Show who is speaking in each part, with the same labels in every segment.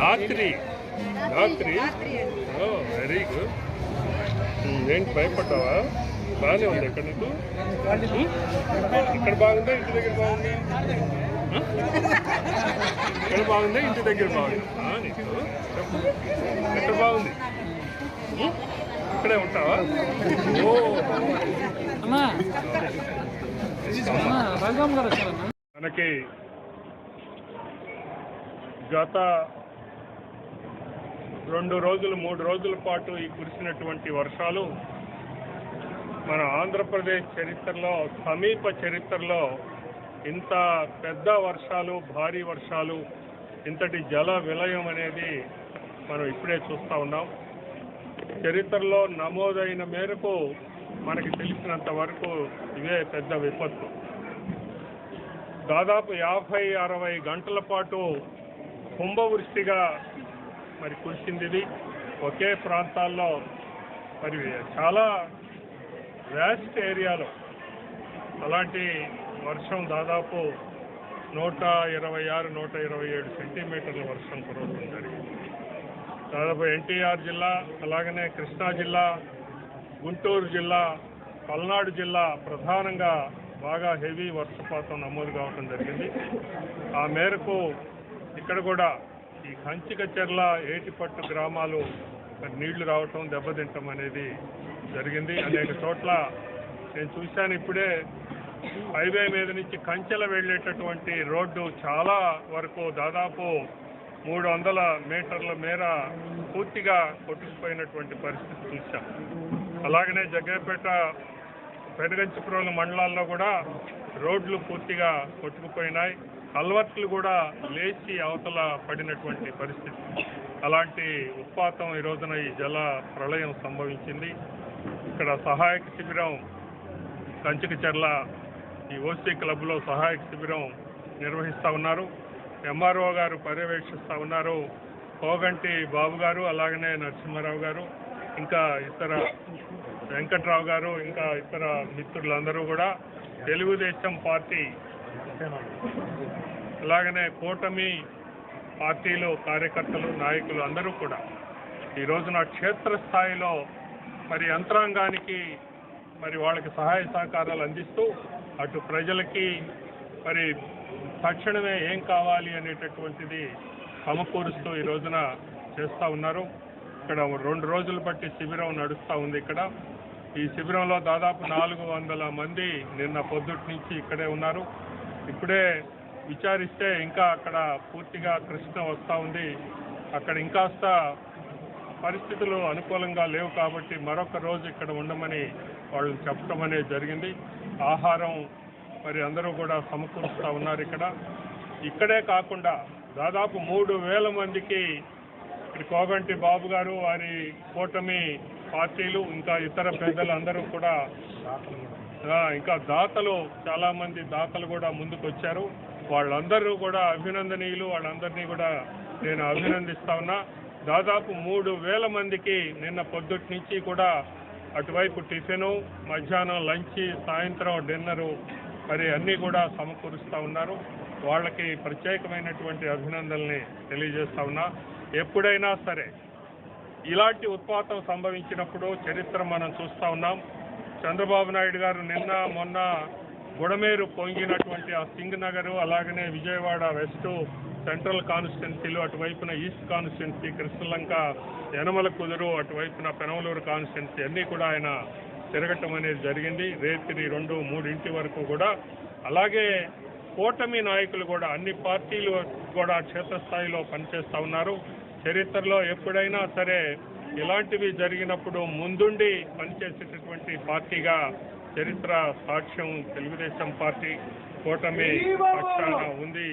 Speaker 1: రాత్రి. రాత్రి. Oh very good. ఏంటి భయపడ్డావా? బాగానే ఉంది ఎక్కడ నీకు? ఇక్కడ బాగుందా ఇంటి దగ్గర బాగుంది? ఇక్కడ బాగుందా ఇంటి దగ్గర బాగుంది? నీకు? చెప్పు. ఎక్కడ బాగుంది? ఇక్కడే ఉంటావా? ఓ.
Speaker 2: అమ్మా. గారు వచ్చారమ్మా.
Speaker 1: మనకి గత రెండు రోజులు మూడు రోజుల పాటు ఈ కురిసినటువంటి వర్షాలు మన ఆంధ్రప్రదేశ్ చరిత్రలో సమీప చరిత్రలో ఇంత పెద్ద వర్షాలు భారీ వర్షాలు ఇంతటి జల విలయం అనేది మనం ఇప్పుడే చూస్తూ ఉన్నాం. చరిత్రలో నమోదైన మేరకు మనకి తెలిసినంత వరకు ఇవే పెద్ద విపత్తు. దాదాపు యాభై అరవై గంటల పాటు కుంభవృష్టిగా మరి కురిసింది ఇది ఒకే ప్రాంతాల్లో మరి చాలా వ్యాస్ట్ ఏరియాలో అలాంటి వర్షం దాదాపు నూట ఇరవై ఆరు నూట ఇరవై ఏడు సెంటీమీటర్ల వర్షం కురవడం జరిగింది. దాదాపు ఎన్టీఆర్ జిల్లా అలాగనే కృష్ణా జిల్లా గుంటూరు జిల్లా పల్నాడు జిల్లా ప్రధానంగా బాగా హెవీ వర్షపాతం నమోదు కావడం జరిగింది. ఆ మేరకు ఇక్కడ కూడా ఈ కంచికచెర్ల ఏటిపట్టు గ్రామాలు నీళ్ళు రావటం దెబ్బతింటం అనేది జరిగింది. అనేక చోట్ల నేను చూశాను ఇప్పుడే హైవే మీద నుంచి కంచెల వెళ్ళేటటువంటి రోడ్డు చాలా వరకు దాదాపు మూడు వందల మీటర్ల మేర పూర్తిగా కొట్టుకుపోయినటువంటి పరిస్థితి చూశాం. అలాగనే జగ్గపేట పెనుగంచిపురం మండలాల్లో కూడా రోడ్లు పూర్తిగా కొట్టుకుపోయినాయి. కల్వర్ట్లు కూడా లేచి అవతల పడినటువంటి పరిస్థితి. అలాంటి ఉత్పాతం ఈ రోజున ఈ జల ప్రళయం సంభవించింది. ఇక్కడ సహాయక శిబిరం కంచికచెర్ల ఈ ఓసీ క్లబ్లో సహాయక శిబిరం నిర్వహిస్తూ ఉన్నారు. ఎంఆర్ఓ గారు పర్యవేక్షిస్తూ ఉన్నారు. కోగంటి బాబు గారు అలాగనే నరసింహారావు గారు ఇంకా ఇతర వెంకట్రావు గారు ఇంకా ఇతర మిత్రులందరూ కూడా తెలుగుదేశం పార్టీ అలాగనే కూటమి పార్టీలు కార్యకర్తలు నాయకులు అందరూ కూడా ఈ రోజున క్షేత్రస్థాయిలో మరి యంత్రాంగానికి మరి వాళ్ళకి సహాయ సహకారాలు అందిస్తూ అటు ప్రజలకి మరి తక్షణమే ఏం కావాలి అనేటటువంటిది సమకూరుస్తూ ఈ రోజున చేస్తూ ఉన్నారు. ఇక్కడ రెండు రోజులు బట్టి శిబిరం నడుస్తూ ఉంది ఇక్కడ. ఈ శిబిరంలో దాదాపు నాలుగు వందల మంది నిన్న పొద్దుటి నుంచి ఇక్కడే ఉన్నారు. ఇప్పుడే విచారిస్తే ఇంకా అక్కడ పూర్తిగా కృష్ణ వస్తూ ఉంది. అక్కడ ఇంకాస్త పరిస్థితులు అనుకూలంగా లేవు కాబట్టి మరొక రోజు ఇక్కడ ఉండమని వాళ్ళు చెప్పడం అనేది జరిగింది. ఆహారం మరి అందరూ కూడా సమకూరుస్తూ ఉన్నారు ఇక్కడ. ఇక్కడే కాకుండా దాదాపు మూడు వేల మందికి ఇక్కడ కోగంటి బాబు గారు వారి కూటమి పార్టీలు ఇంకా ఇతర పెద్దలు అందరూ కూడా ఇంకా దాతలు చాలా మంది దాతలు కూడా ముందుకు వచ్చారు వాళ్ళందరూ కూడా అభినందనీయులు. వాళ్ళందరినీ కూడా నేను అభినందిస్తా ఉన్నా. దాదాపు మూడు వేల మందికి నిన్న పొద్దుటి నుంచి కూడా అటువైపు టిఫిను మధ్యాహ్నం లంచ్ సాయంత్రం డిన్నరు మరి అన్నీ కూడా సమకూరుస్తూ ఉన్నారు. వాళ్ళకి ప్రత్యేకమైనటువంటి అభినందనల్ని తెలియజేస్తా ఉన్నా. ఎప్పుడైనా సరే ఇలాంటి ఉత్పాతం సంభవించినప్పుడు చరిత్ర మనం చూస్తూ ఉన్నాం. చంద్రబాబు నాయుడు గారు నిన్న మొన్న గుడమేరు పొంగినటువంటి ఆ సింగ్ నగర్ అలాగనే విజయవాడ వెస్ట్ సెంట్రల్ కాన్స్టిట్యున్సీలు అటువైపున east constituency Krishnalanka Yanamalakuduru అటువైపున పెనమలూరు కాన్స్టిట్యున్సీ అన్నీ కూడా ఆయన తిరగటం అనేది జరిగింది. రేత్రి రెండు మూడింటి వరకు కూడా. అలాగే కూటమి నాయకులు కూడా అన్ని పార్టీలు కూడా క్షేత్రస్థాయిలో పనిచేస్తూ ఉన్నారు. చరిత్రలో ఎప్పుడైనా సరే ఇలాంటివి జరిగినప్పుడు ముందుండి పనిచేసేటటువంటి పార్టీగా చరిత్ర సాక్ష్యం తెలుగుదేశం పార్టీ కూటమి పక్షాన ఉంది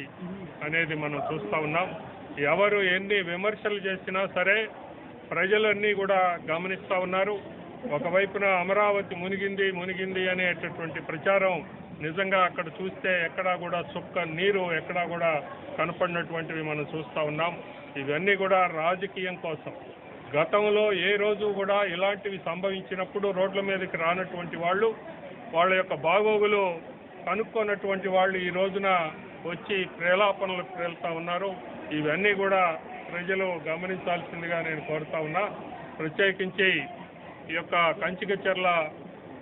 Speaker 1: అనేది మనం చూస్తూ ఉన్నాం. ఎవరు ఎన్ని విమర్శలు చేసినా సరే ప్రజలన్నీ కూడా గమనిస్తూ ఉన్నారు. ఒకవైపున అమరావతి మునిగింది మునిగింది అనేటటువంటి ప్రచారం నిజంగా అక్కడ చూస్తే ఎక్కడా కూడా చుక్క నీరు ఎక్కడా కూడా కనపడినటువంటివి మనం చూస్తూ ఉన్నాం. ఇవన్నీ కూడా రాజకీయం కోసం. గతంలో ఏ రోజు కూడా ఇలాంటివి సంభవించినప్పుడు రోడ్ల మీదకి రానటువంటి వాళ్ళు వాళ్ళ యొక్క బాగోగులు కనుక్కోనటువంటి వాళ్ళు ఈ రోజున వచ్చి ప్రేలాపనలకు ప్రేలుతా ఉన్నారు. ఇవన్నీ కూడా ప్రజలు గమనించాల్సిందిగా నేను కోరుతా ఉన్నా. ప్రత్యేకించి ఈ యొక్క కంచికచర్ల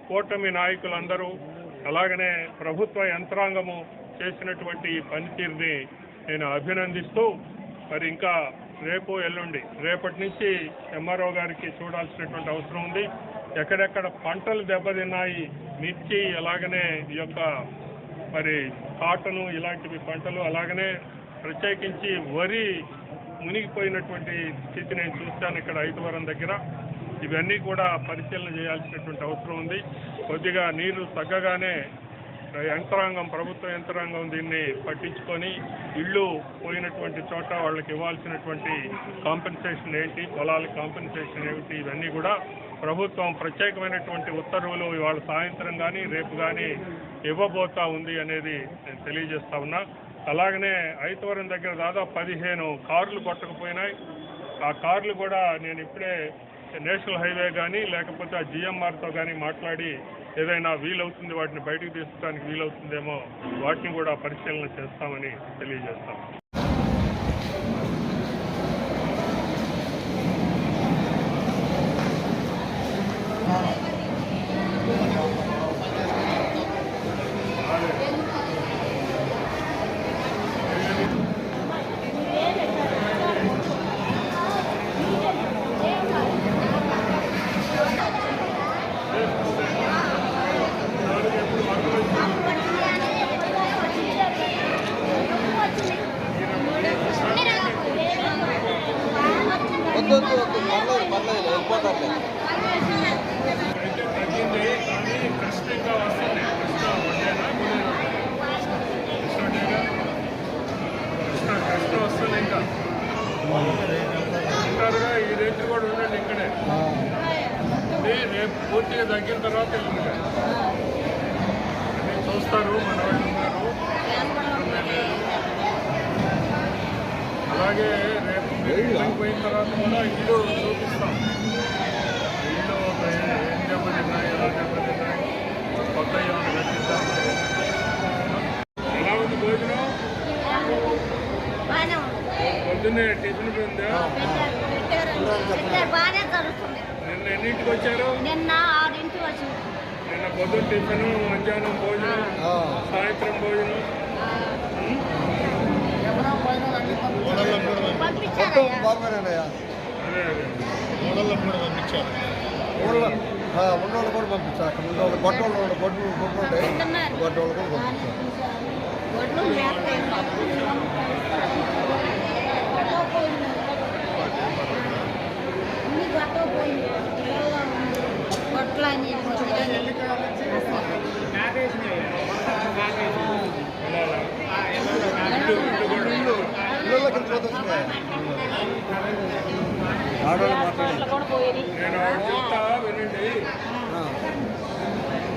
Speaker 1: కూటమి నాయకులందరూ అలాగనే ప్రభుత్వ యంత్రాంగము చేసినటువంటి ఈ పనితీరుని నేను అభినందిస్తూ మరి ఇంకా రేపు ఎల్లుండి రేపటి నుంచి ఎంఆర్ఓ గారికి చూడాల్సినటువంటి అవసరం ఉంది. ఎక్కడెక్కడ పంటలు దెబ్బతిన్నాయి మిర్చి అలాగనే ఈ యొక్క మరి కాటను ఇలాంటివి పంటలు అలాగనే ప్రత్యేకించి వరి మునిగిపోయినటువంటి స్థితి నేను చూస్తాను ఇక్కడ ఐదువరం దగ్గర. ఇవన్నీ కూడా పరిశీలన చేయాల్సినటువంటి అవసరం ఉంది. కొద్దిగా నీరు తగ్గగానే యంత్రాంగం ప్రభుత్వ యంత్రాంగం దీన్ని పట్టించుకొని ఇళ్ళు పోయినటువంటి చోట వాళ్ళకి ఇవ్వాల్సినటువంటి కాంపెన్సేషన్ ఏంటి పొలాల కాంపెన్సేషన్ ఏమిటి ఇవన్నీ కూడా ప్రభుత్వం ప్రత్యేకమైనటువంటి ఉత్తర్వులు ఇవాళ సాయంత్రం కానీ రేపు కానీ ఇవ్వబోతా ఉంది అనేది నేను తెలియజేస్తా ఉన్నా. అలాగనే ఐతవరం దగ్గర దాదాపు పదిహేను కార్లు కొట్టకపోయినాయి. ఆ కార్లు కూడా నేను ఇప్పుడే నేషనల్ హైవే కానీ లేకపోతే ఆ జిఎంఆర్తో కానీ మాట్లాడి ఏదైనా వీలవుతుంది వాటిని బయటకు తీసుకోవడానికి వీలవుతుందేమో వాటిని కూడా పరిశీలన చేస్తామని తెలియజేస్తాం. తగ్గిన తర్వాత చూస్తారు మన వాళ్ళు అలాగే రేపు పోయిన తర్వాత కూడా ఇల్లు చూపిస్తాం. ఇల్లు ఏం దెబ్బతిన్నాయి ఎలా దెబ్బతిన్నాయి కొత్త ఏమైనా కట్టిద్దాం ఎలా ఉంది భోజనం. పొద్దున్నే టిఫిన్ ఉందా నిన్న ఎన్నింటికి వచ్చారు?
Speaker 3: నిన్న
Speaker 1: నిన్న పొద్దున్న టిఫిన్ మధ్యాహ్నం భోజనం సాయంత్రం భోజనం.
Speaker 4: బాగున్నానయ్యా
Speaker 1: అదే అదే.
Speaker 4: ఊళ్ళో ఉన్నోళ్ళు కూడా పంపించారు. అక్కడ ఉన్నోళ్ళు గొడ్డోళ్ళు గొడ్డు గొడ్డు ఉంటాయి. గొడ్డోళ్ళు కూడా పంపించారు.
Speaker 3: పోయింది. అని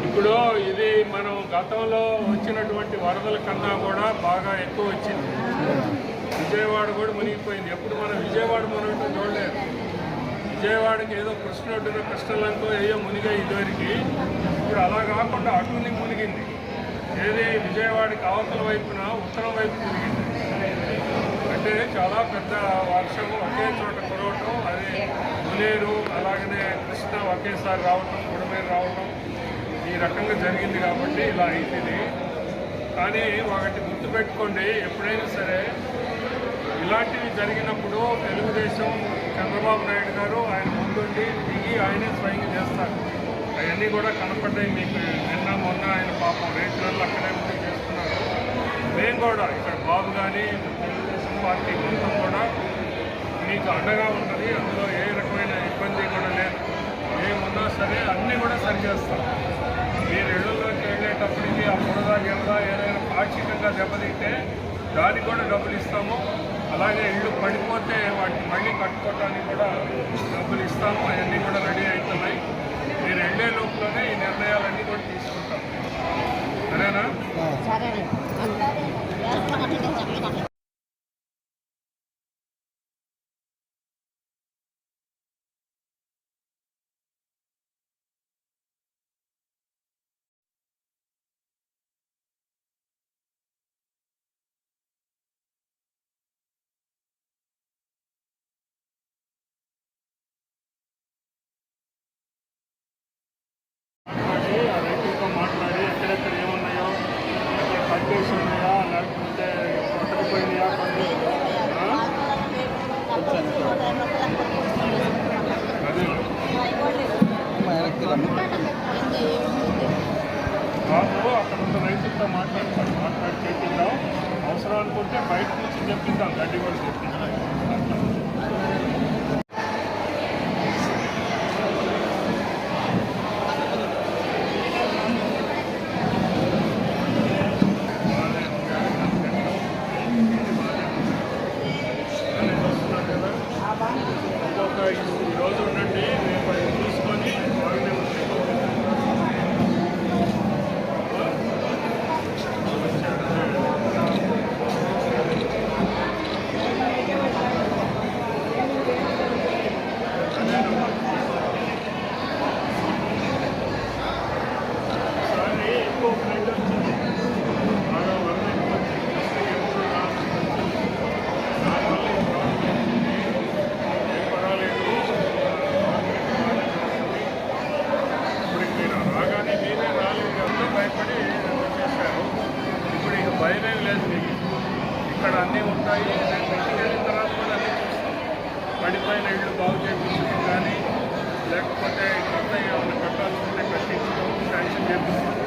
Speaker 1: ఇప్పుడు ఇది మనం గతంలో వచ్చినటువంటి వరదల కన్నా కూడా బాగా ఎక్కువ వచ్చింది. విజయవాడ కూడా మునిగిపోయింది. ఎప్పుడు మనం విజయవాడ మనం చూడలేదు. విజయవాడకి ఏదో కృష్ణుడిలో కృష్ణలంతో ఏయో మునిగాయి ఇదివరకు. ఇప్పుడు అలా కాకుండా అటుని మునిగింది. ఏది విజయవాడకి అవతల వైపున ఉత్తరం వైపు మునిగింది అంటే చాలా పెద్ద వర్షము ఒకే చోట కురవటం అది మునేరు అలాగనే కృష్ణ ఒకేసారి రావటం గుడమేరు రావటం ఈ రకంగా జరిగింది కాబట్టి ఇలా అయింది కానీ ఒకటి గుర్తుపెట్టుకోండి ఎప్పుడైనా సరే ఇలాంటివి జరిగినప్పుడు తెలుగుదేశం చంద్రబాబు నాయుడు గారు ఆయన ముందుండి దిగి ఆయనే స్వయంగా చేస్తారు. అవన్నీ కూడా కనపడ్డాయి మీకు. నిన్న మొన్న ఆయన పాపం రేట్లలో అక్కడే ఉండి చేస్తున్నారు. మేము కూడా ఇక్కడ బాబు కానీ తెలుగుదేశం పార్టీ మొత్తం కూడా మీకు అండగా ఉంటుంది అందులో ఏ రకమైన ఇబ్బంది కూడా లేదు. ఏమున్నా సరే అన్నీ కూడా సరిచేస్తాం మీరు ఇళ్ళలోకి వెళ్ళేటప్పటికి ఆ బురద గిరద ఏదైనా పాక్షికంగా దెబ్బతింటే దానికి కూడా డబ్బులు ఇస్తాము. అలాగే ఇళ్ళు పడిపోతే వాటిని మళ్ళీ కట్టుకోవడానికి కూడా డబ్బులు ఇస్తాము అవన్నీ కూడా రెడీ అవుతున్నాయి. మీరు వెళ్ళే లోపలనే ఈ నిర్ణయాలన్నీ కూడా తీసుకుంటాం. సరేనా? lekker partij van Leo en de Carpathian Lekker Sint-Paul, Keizer Jim,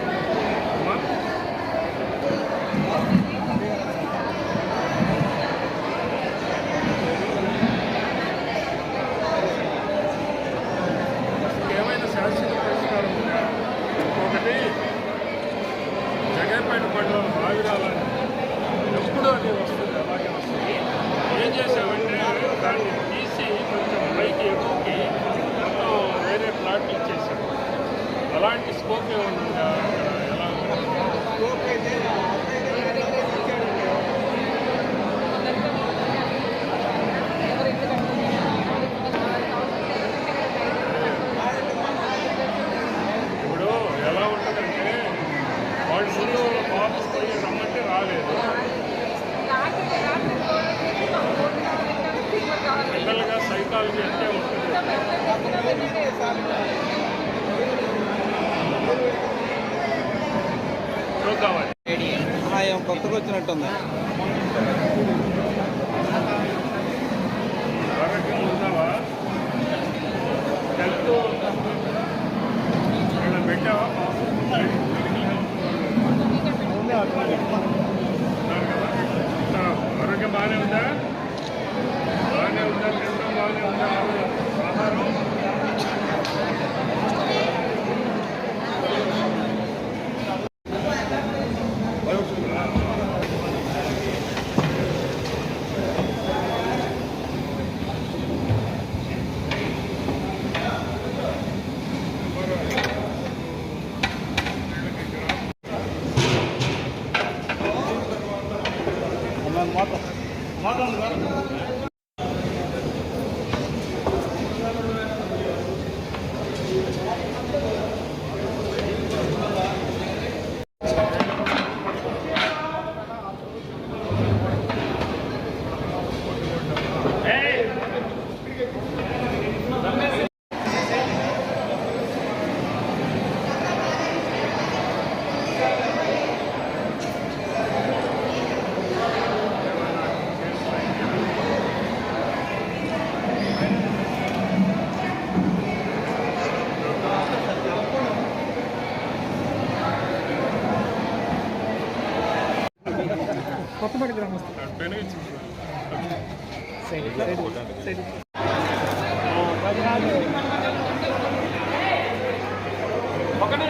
Speaker 1: technology అంటే ఉంటుంది
Speaker 2: కొత్తగా వచ్చినట్టుంది
Speaker 1: ఆరోగ్యం బాగానే ఉందా? బాగానే ఉందా?
Speaker 2: Madam, madam, madam.
Speaker 1: ఉప్పాడు
Speaker 2: గ్రామస్తులు. ఒకటి